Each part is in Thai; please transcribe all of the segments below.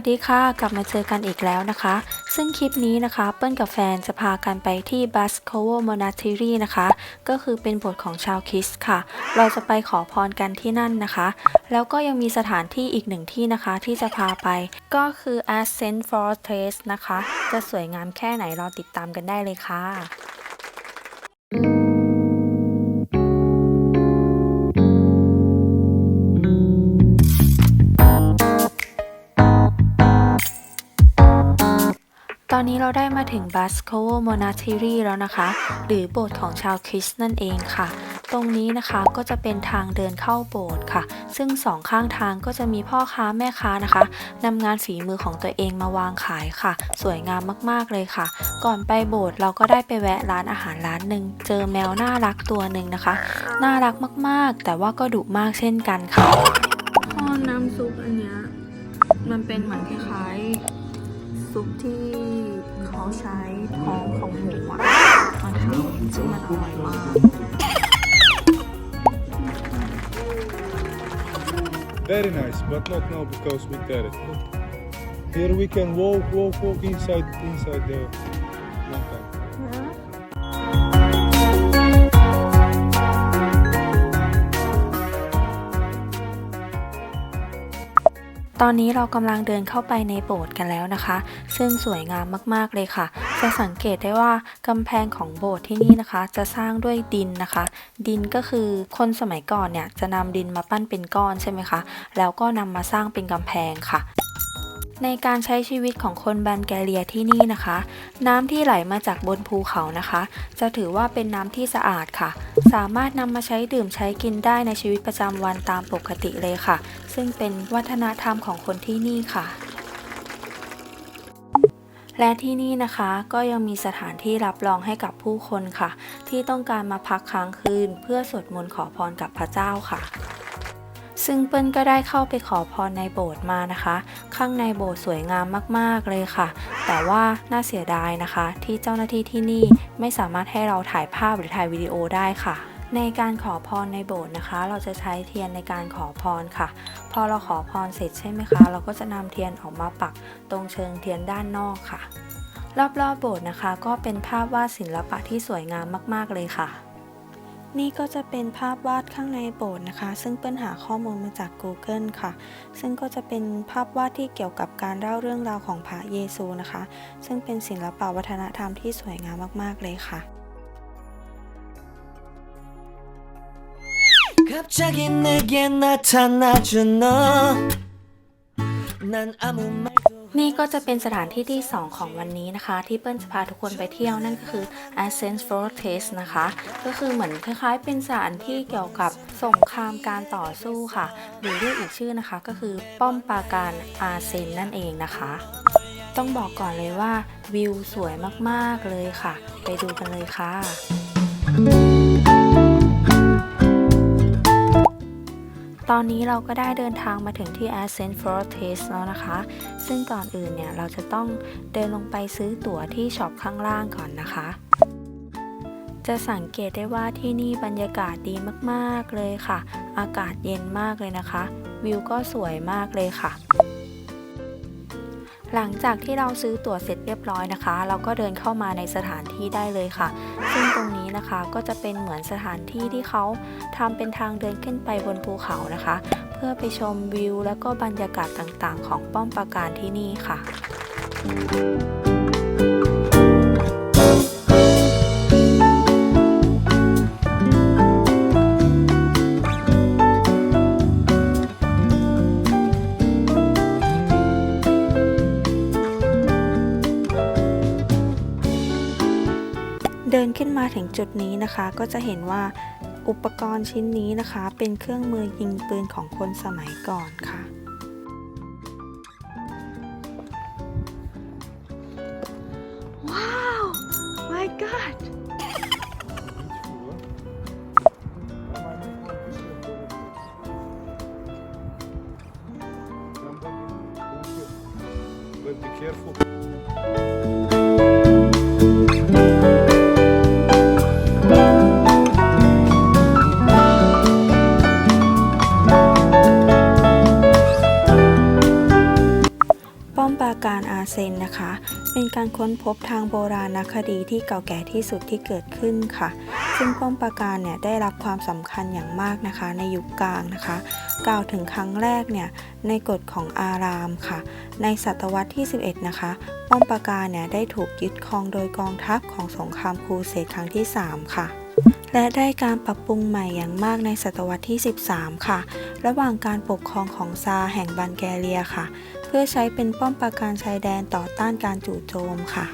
วัสดีค่ะ กลับมาเจอกันอีกแล้วนะคะ ซึ่งคลิปนี้นะคะ เปิ้ลกับแฟนจะพากันไปที่ b a s k o v o Monastery นะคะ ก็คือเป็นโบสถ์ของชาวคริสต์ค่ะ เราจะไปขอพรกันที่นั่นนะคะ แล้วก็ยังมีสถานที่อีกหนึ่งที่นะคะ ที่จะพาไปก็คือ Ascent Fortress นะคะ จะสวยงามแค่ไหนรอติดตามกันได้เลยค่ะ อนนี้เราได้มาถึง b a s k o v o Monastery แล้วนะคะ หรือโบสถ์ของชาวคริสต์นั่นเองค่ะ ตรงนี้นะคะก็จะเป็นทางเดินเข้าโบสถ์ค่ะ ซึ่งสองข้างทางก็จะมีพ่อค้าแม่ค้านะคะนำงานฝีมือของตัวเองมาวางขายค่ะ สวยงามมากๆเลยค่ะ ก่อนไปโบสถ์เราก็ได้ไปแวะร้านอาหารร้านหนึ่งเจอแมวน่ารักตัวหนึ่งนะคะ น่ารักมากๆ แต่ว่าก็ดุมากเช่นกันค่ะพอน้ำซุปอันเนี้ยมันเป็นเหมือนคล้ายๆ ซุปที่เขาใช้ทองของหมูอะมาทำซึ่งมันอร่อยมาก Very nice, but not now because we terrace. Here we can walk, walk, walk inside, inside the ตอนนี้เรากำลังเดินเข้าไปในโบสถ์กันแล้วนะคะ ซึ่งสวยงามมากๆเลยค่ะ จะสังเกตได้ว่ากำแพงของโบสถ์ที่นี่นะคะ จะสร้างด้วยดินนะคะ ดินก็คือคนสมัยก่อนเนี่ยจะนำดินมาปั้นเป็นก้อนใช่ไหมคะ แล้วก็นำมาสร้างเป็นกำแพงค่ะ ในการใช้ชีวิตของคนบันแกเรียที่นี่นะคะ น้ำที่ไหลมาจากบนภูเขานะคะ จะถือว่าเป็นน้ำที่สะอาดค่ะ สามารถนำมาใช้ดื่มใช้กินได้ในชีวิตประจำวันตามปกติเลยค่ะ ซึ่งเป็นวัฒนธรรมของคนที่นี่ค่ะ และที่นี่นะคะก็ยังมีสถานที่รับรองให้กับผู้คนค่ะ ที่ต้องการมาพักค้างคืน เพื่อสวดมนต์ขอพรกับพระเจ้าค่ะ ซึ่งเปิ้ลก็ได้เข้าไปขอพรในโบสถ์มานะคะ ข้างในโบสถ์สวยงามมากๆเลยค่ะ แต่ว่าน่าเสียดายนะคะ ที่เจ้าหน้าที่ที่นี่ไม่สามารถให้เราถ่ายภาพหรือถ่ายวิดีโอได้ค่ะ ในการขอพรในโบสถ์นะคะ เราจะใช้เทียนในการขอพรค่ะ พอเราขอพรเสร็จใช่ไหมคะ เราก็จะนำเทียนออกมาปักตรงเชิงเทียนด้านนอกค่ะ รอบๆโบสถ์นะคะ ก็เป็นภาพวาดศิลปะที่สวยงามมาก ๆเลยค่ะ นี่ก็จะเป็นภาพวาดข้างในโบสถ์นะคะ ซึ่งเปิ้ลหาข้อมูลมาจาก Google ค่ะ ซึ่งก็จะเป็นภาพวาดที่เกี่ยวกับการเล่าเรื่องราวของพระเยซูนะคะ ซึ่งเป็นศิลปะวัฒนธรรมที่สวยงามมากๆเลยค่ะ 갑자기 내게 나타나준 너. 난 아무 말도 นี่ก็จะเป็นสถานที่ที่ 2 ของวันนี้นะคะ ที่เปิ้ลจะพาทุกคนไปเที่ยวนั่นก็คือ Ascent Fortress นะคะ ก็คือเหมือนคล้ายๆ เป็นสถานที่เกี่ยวกับสงครามการต่อสู้ค่ะ หรือเรียกอีกชื่อนะคะ ก็คือป้อมปราการอาเซนนั่นเองนะคะ ต้องบอกก่อนเลยว่าวิวสวยมากๆเลยค่ะ ไปดูกันเลยค่ะ ตอนนี้เราก็ได้เดินทางมาถึงที่ Ascent Fortress แล้วนะคะ ซึ่งก่อนอื่นเนี่ย เราจะต้องเดินลงไปซื้อตั๋วที่ช็อปข้างล่างก่อนนะคะ จะสังเกตได้ว่าที่นี่บรรยากาศดีมาก ๆ เลยค่ะ อากาศเย็นมากเลยนะคะ วิวก็สวยมากเลยค่ะ หลังจากที่เราซื้อตั๋วเสร็จเรียบร้อยนะคะ เราก็เดินเข้ามาในสถานที่ได้เลยค่ะ ซึ่งตรงนี้นะคะก็จะเป็นเหมือนสถานที่ที่เขาทำเป็นทางเดินขึ้นไปบนภูเขานะคะ เพื่อไปชมวิว และก็บรรยากาศต่างๆ ของป้อมปราการที่นี่ค่ะเจุดนี้นะคะก็จะเห็นว่าอุปกรณ์ชิ้นนี้นะคะ เป็นเครื่องมือยิงปืนของคนสมัยก่อนค่ะว้าว god! Beautiful, huh? เป็นการค้นพบทางโบราณคดีที่เก่าแก่ที่สุดที่เกิดขึ้นค่ะ ซึ่งป้อมปราการเนี่ยได้รับความสำคัญอย่างมากนะคะ ในยุคกลางนะคะ กล่าวถึงครั้งแรกเนี่ยในกฎของอารามค่ะ ในศตวรรษที่ 11 นะคะ ป้อมปราการเนี่ยได้ถูกยึดครองโดยกองทัพของสงครามครูเสดครั้งที่ 3 ค่ะ และได้การปรับปรุงใหม่อย่างมากในศตวรรษที่ 13 ค่ะ ระหว่างการปกครองของซาแห่งบัลแกเรียค่ะ เพื่อใช้เป็นป้อมปราการชายแดนต่อต้านการจู่โจมค่ะ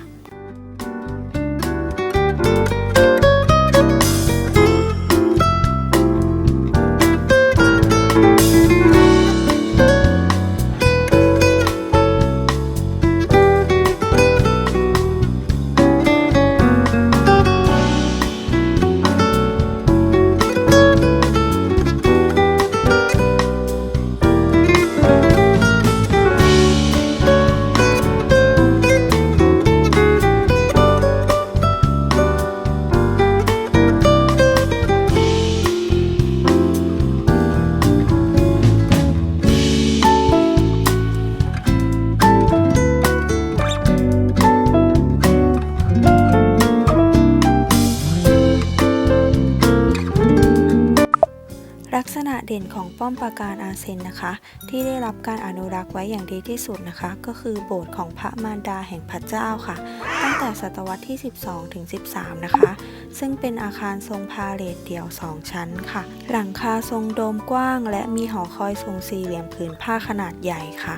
ด่นของป้อมปราการอาเซนนะคะ ที่ได้รับการอนุรักษ์ไว้อย่างดีที่สุดนะคะ ก็คือโบสถ์ของพระมารดาแห่งพระเจ้าค่ะ ตั้งแต่ศตวรรษที่ 12 ถึง 13 นะคะ ซึ่งเป็นอาคารทรงพาเลทเดี่ยว 2 ชั้นค่ะ หลังคาทรงโดมกว้าง และมีหอคอยทรงสี่เหลี่ยมผืนผ้าขนาดใหญ่ค่ะ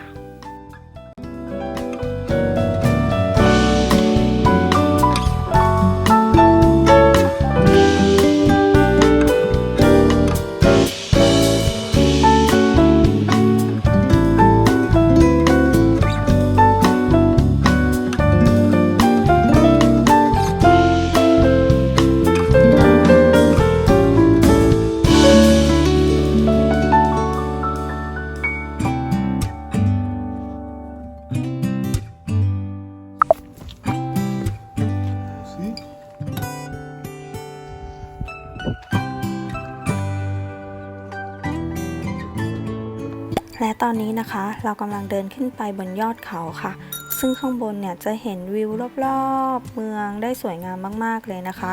และตอนนี้นะคะเรากำลังเดินขึ้นไปบนยอดเขาค่ะ ซึ่งข้างบนเนี่ยจะเห็นวิวรอบๆเมืองได้สวยงามมากๆเลยนะคะ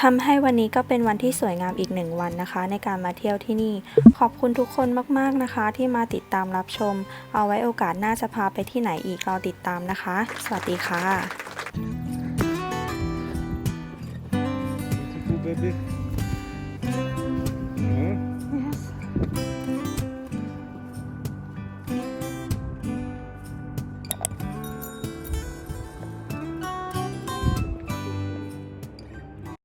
ทำให้วันนี้ก็เป็นวันที่สวยงามอีกหนึ่งวันนะคะ ในการมาเที่ยวที่นี่ ขอบคุณทุกคนมากๆนะคะ ที่มาติดตามรับชม เอาไว้โอกาสหน้าจะพาไปที่ไหนอีกรอติดตามนะคะ สวัสดีค่ะ Baby.